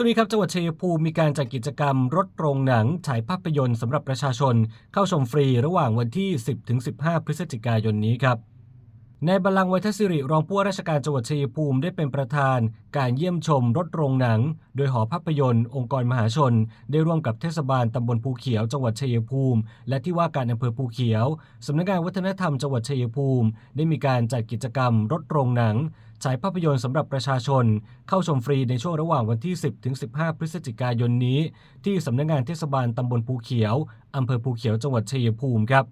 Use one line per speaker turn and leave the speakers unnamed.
ตัวนี้ครับจังหวัดชัยภูมิมีการจัดกิจกรรมรถโรงหนังฉายภาพยนตร์สำหรับประชาชน เข้าชมฟรีระหว่างวันที่ 10-15 พฤศจิกายนนี้ครับ ในบัลลังก์ไวทศิริรองผู้ว่าราชการจังหวัดชัยภูมิได้เป็นประธาน การเยี่ยมชมรถโรงหนัง โดยหอภาพยนตร์ องค์กรมหาชน ได้ร่วมกับเทศบาลตำบลภูเขียวจังหวัดชัยภูมิ และที่ว่าการอำเภอภูเขียวสำนักงานวัฒนธรรมจังหวัดชัยภูมิ ได้มีการจัดกิจกรรมรถโรงหนังฉายภาพยนตร์สำหรับประชาชน เข้าชมฟรีในช่วงระหว่างวันที่ 10 ถึง 15 พฤศจิกายนนี้ ที่สำนักงานเทศบาลตำบลภูเขียวอำเภอภูเขียวจังหวัดชัยภูมิครับ